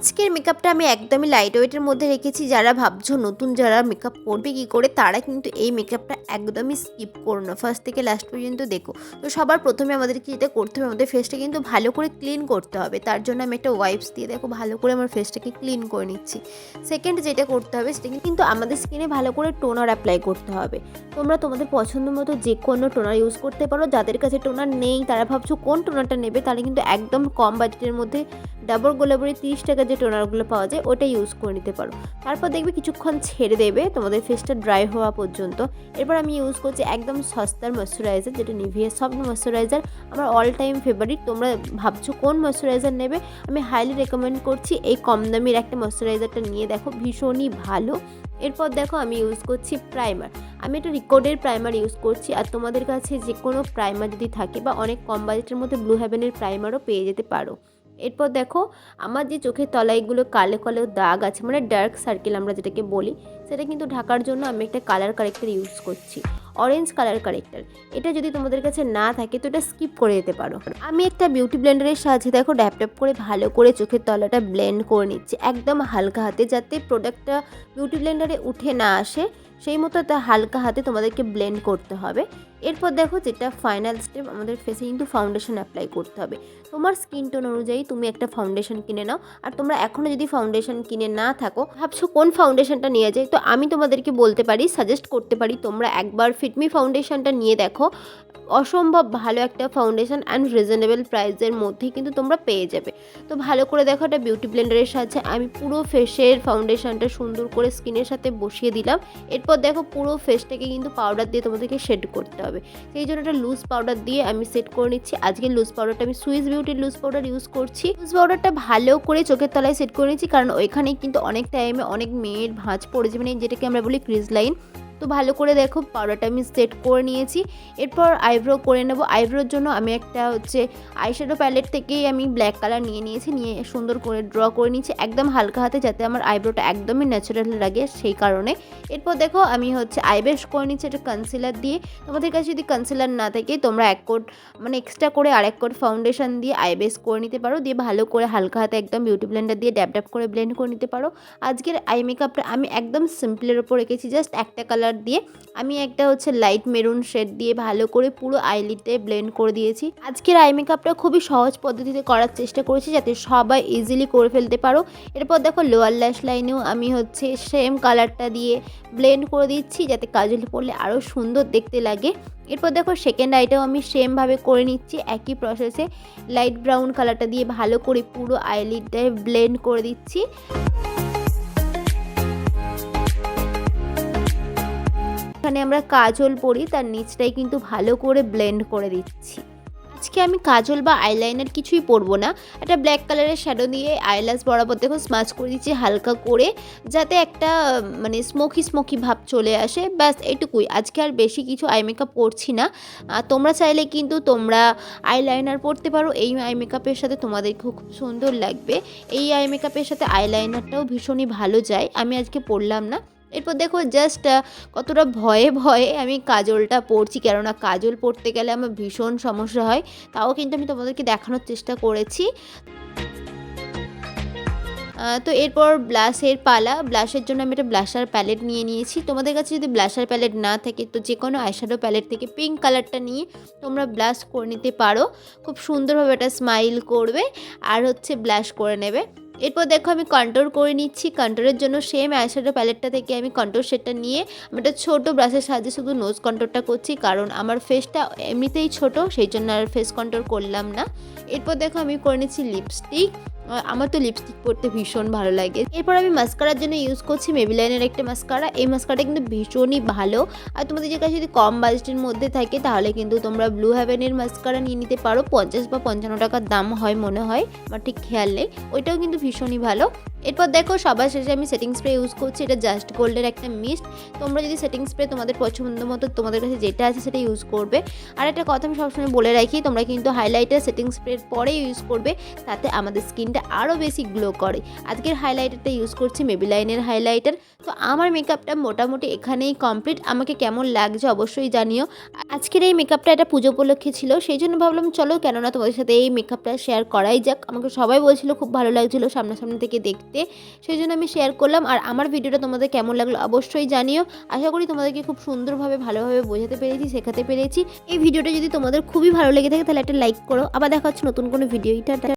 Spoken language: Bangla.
আজকের মেকআপটা আমি একদমই লাইট ওয়েটের মধ্যে রেখেছি। যারা ভাবছ নতুন যারা মেকআপ করবে কি করে, তারা কিন্তু এই মেকআপটা একদমই স্কিপ করো না। ফার্স্ট থেকে লাস্ট পর্যন্ত দেখো। তো সবার প্রথমে আমাদেরকে যেটা করতে হবে, আমাদের ফেসটা কিন্তু ভালো করে ক্লিন করতে হবে। তার জন্য আমি একটা ওয়াইপস দিয়ে দেখো, ভালো করে আমার ফেসটাকে ক্লিন করে নিচ্ছি। সেকেন্ড যেটা করতে হবে সেটা কিন্তু আমাদের স্কিনে ভালো করে টোনার অ্যাপ্লাই করতে হবে। তোমরা তোমাদের পছন্দ মতো যে কোনো টোনার ইউজ করতে পারো। যাদের কাছে টোনার নেই, তারা ভাবছ কোন টোনারটা নেবে, তারা কিন্তু একদম কম বাজেটের মধ্যে ডাবর গোলাপের তিরিশ টাকার যে টোনারগুলো পাওয়া যায় ওটা ইউজ করে নিতে পারো। তারপর দেখবে কিছুক্ষণ ছেড়ে দেবে, তোমাদের ফেসটা ড্রাই হওয়া পর্যন্ত। এরপর আমি ইউজ করছি একদম সস্তার ময়শ্চারাইজার যেটা নিভিয়া সফট ময়শ্চারাইজার আমার অল টাইম ফেভারিট তোমরা ভাবছ কোন ময়শ্চারাইজার নেবে? আমি হাইলি রেকমেন্ড করছি এই কম দামির একটা ময়শ্চারাইজারটা নিয়ে দেখো, ভীষণই ভালো। এরপর দেখো আমি ইউজ করছি প্রাইমার আমি একটা রিকর্ডের প্রাইমার ইউজ করছি আর তোমাদের কাছে যে কোনো প্রাইমার যদি থাকে বা অনেক কম বাজেটের মধ্যে ব্লু হ্যাভেনের প্রাইমারও পেয়ে যেতে পারো। এরপর দেখো, আমার যে চোখের তলাইগুলো কালো কালো দাগ আছে মানে ডার্ক সার্কেল আমরা যেটাকে বলি, সেটা কিন্তু ঢাকার জন্য আমি একটা কালার কারেক্টার ইউজ করছি। অরেঞ্জ কালার কারেক্টার এটা যদি তোমাদের কাছে না থাকে, তো এটা স্কিপ করে দিতে পারো। আমি একটা বিউটি ব্লেন্ডারের সাহায্যে দেখো ড্যাপ ড্যাপ করে ভালো করে চোখের তলাটা ব্লেন্ড করে নিচ্ছি। একদম হালকা হাতে, যাতে প্রোডাক্টটা বিউটি ব্লেন্ডারে উঠে না আসে, সেই মতো তা হালকা হাতে তোমাদেরকে ব্লেন্ড করতে হবে। এরপর দেখো যেটা ফাইনাল স্টেপ আমাদের ফেসে কিন্তু ফাউন্ডেশন অ্যাপ্লাই করতে হবে। তোমার স্কিন টোন অনুযায়ী তুমি একটা ফাউন্ডেশন কিনে নাও। আর তোমরা এখনও যদি ফাউন্ডেশন কিনে না থাকো, ভাবছ কোন ফাউন্ডেশনটা নিয়ে যায়? তো আমি তোমাদেরকে বলতে পারি সাজেস্ট করতে পারি, তোমরা একবার ফিটমি ফাউন্ডেশনটা নিয়ে দেখো। অসম্ভব ভালো একটা ফাউন্ডেশন অ্যান্ড রিজনেবল প্রাইসের মধ্যেই কিন্তু তোমরা পেয়ে যাবে। তো ভালো করে দেখো একটা বিউটি ব্লেন্ডারের সাহায্যে। আমি পুরো ফেসের ফাউন্ডেশনটা সুন্দর করে স্কিনের সাথে বসিয়ে দিলাম। এরপর দেখো পুরো ফেসটাকে কিন্তু পাউডার দিয়ে তোমাদেরকে শেড করতে হবে। সেই জন্য একটা লুজ পাউডার দিয়ে আমি সেট করে নিচ্ছি। আজকে লুজ পাউডারটা আমি সুইস বিউটির লুজ পাউডার ইউজ করছি। লুজ পাউডারটা ভালো করে চোখের তলায় সেট করে নিচ্ছি, কারণ ওইখানে কিন্তু অনেক টাইমে অনেক মেয়ের ভাঁজ পড়েছে মানে যেটাকে আমরা বলি ক্রিজ লাইন তো ভালো করে দেখো পাউডারটা আমি সেট করে নিয়েছি। এরপর আইব্রো করে নেব। আইব্রোর জন্য আমি একটা হচ্ছে আইশ্যাডো প্যালেট থেকেই আমি ব্ল্যাক কালার নিয়ে নিয়েছি, নিয়ে সুন্দর করে ড্র করে নিয়েছি, একদম হালকা হাতে যাতে আমার আইব্রোটা একদমই ন্যাচারাল লাগে সেই কারণে। এরপর দেখো, আমি হচ্ছে আইব্রেশ করে নিচ্ছি একটা কনসিলার দিয়ে। তোমাদের কাছে যদি কনসিলার না থাকে, তোমরা এক কোট মানে এক্সট্রা করে আর এক কোট ফাউন্ডেশন দিয়ে আইবেস করে নিতে পারো। দিয়ে ভালো করে হালকা হাতে একদম বিউটি ব্লেন্ডার দিয়ে ড্যাপ ড্যাপ করে ব্লেন্ড করে নিতে পারো। আজকের আই মেকআপটা আমি একদম সিম্পলের ওপর রেখেছি জাস্ট একটা কালার দিয়ে আমি একটা হচ্ছে লাইট মেরুন শেড দিয়ে ভালো করে পুরো আইলিতে ব্লেন্ড করে দিয়েছি। আজকের আই মেকআপটা খুবই সহজ পদ্ধতিতে করার চেষ্টা করেছি যাতে সবাই ইজিলি করে ফেলতে পারো। এরপর দেখো লোয়ার ল্যাশ লাইনেও আমি হচ্ছে সেম কালারটা দিয়ে ব্লেন্ড করে দিচ্ছি যাতে কাজল পরলে আরও সুন্দর দেখতে লাগে। এরপর দেখো সেকেন্ড আইটাও আমি সেমভাবে করে নিচ্ছি, একই প্রসেসে লাইট ব্রাউন কালারটা দিয়ে ভালো করে পুরো আইলিডটায় ব্লেন্ড করে দিচ্ছি। এখানে আমরা কাজল পরি, তার নিচটাই কিন্তু ভালো করে ব্লেন্ড করে দিচ্ছি। আজকে আমি কাজল বা আইলাইনার কিছুই পরবো না। একটা ব্ল্যাক কালারের শ্যাডো দিয়ে আইলাস বরাবর দেখো স্মাচ করে দিচ্ছি হালকা করে, যাতে একটা মানে স্মোকি স্মোকি ভাব চলে আসে। ব্যাস, এটুকুই। আজকে আর বেশি কিছু আই মেকআপ করছি না। তোমরা চাইলে কিন্তু তোমরা আইলাইনার পরতে পারো। এই আই মেকআপের সাথে তোমাদের খুব সুন্দর লাগবে। এই আই মেকআপের সাথে আইলাইনারটাও ভীষণই ভালো যায়। আমি আজকে পরলাম না। এরপর দেখো জাস্ট কতটা ভয়ে ভয়ে আমি কাজলটা পরছি কেননা কাজল পরতে গেলে আমার ভীষণ সমস্যা হয়, তাও কিন্তু আমি তোমাদেরকে দেখানোর চেষ্টা করেছি। তো এরপর ব্লাশের পালা ব্লাশের জন্য আমি একটা ব্লাশার প্যালেট নিয়ে নিয়েছি। তোমাদের কাছে যদি ব্লাশার প্যালেট না থাকে, তো যে কোনো আইশ্যাডো প্যালেট থেকে পিঙ্ক কালারটা নিয়ে তোমরা ব্লাশ করে নিতে পারো। খুব সুন্দরভাবে এটা স্মাইল করবে, আর হচ্ছে ব্লাশ করে নেবে। এরপর দেখো আমি কন্ট্রোল করে নিচ্ছি। কন্ট্রোলের জন্য সেম আইশ্যাডো প্যালেটটা থেকে আমি কন্ট্রোল শেডটা নিয়ে আমি একটা ছোটো ব্রাশের সাহায্যে শুধু নোজ কন্ট্রোলটা করছি। কারণ আমার ফেসটা এমনিতেই ছোট, সেই জন্য আর ফেস কন্ট্রোল করলাম না। এরপর দেখো আমি করে নিচ্ছি লিপস্টিক আমার তো লিপস্টিক পরতে ভীষণ ভালো লাগে। এরপর আমি মাস্কারার জন্য ইউজ করছি মেবিলাইনের একটা মাস্কারা এই মাস্কারটা কিন্তু ভীষণই ভালো। আর তোমাদের কাছে যদি কম বাজেটের মধ্যে থাকে, তাহলে কিন্তু তোমরা ব্লু হ্যাভেনের মাস্কারা নিয়ে নিতে পারো। পঞ্চাশ বা পঞ্চান্ন টাকার দাম হয় মনে হয়, আমার ঠিক খেয়াল নেই। ওইটাও কিন্তু ভীষণই ভালো। এরপর দেখো, সবার শেষে আমি সেটিং স্প্রে ইউজ করছি। এটা জাস্ট গোল্ডের একটা মিস্ট তোমরা যদি সেটিং স্প্রে তোমাদের পছন্দ মতো তোমাদের কাছে যেটা আছে সেটা ইউজ করবে। আর একটা কথা আমি সবসময় বলে রাখি, তোমরা কিন্তু হাইলাইটার সেটিং স্প্রের পরে ইউজ করবে, তাতে আমাদের স্কিনটা আরও বেশি গ্লো করে। আজকের হাইলাইটারটা ইউজ করছি মেবিলাইনের হাইলাইটার তো আমার মেকআপটা মোটামুটি এখানেই কমপ্লিট আমাকে কেমন লাগছে অবশ্যই জানিও। আজকের এই মেকআপটা একটা পুজো উপলক্ষে ছিল, সেই জন্য ভাবলাম চলো কেননা তোমাদের সাথে এই মেকআপটা শেয়ার করাই যাক। আমাকে সবাই বলছিল, খুব ভালো লাগছিল সামনাসামনি থেকে দেখতে সেই জন্য আমি শেয়ার করলাম। আর আমার ভিডিওটা তোমাদের কেমন লাগল অবশ্যই জানিও। আশা করি তোমাদেরকে খুব সুন্দরভাবে, ভালোভাবে বোঝাতে পেরেছি, শেখাতে পেরেছি। এই ভিডিওটা যদি তোমাদের খুবই ভালো লেগে থাকে, তাহলে একটা লাইক করো। আবার দেখা হচ্ছে নতুন কোনো ভিডিও এটা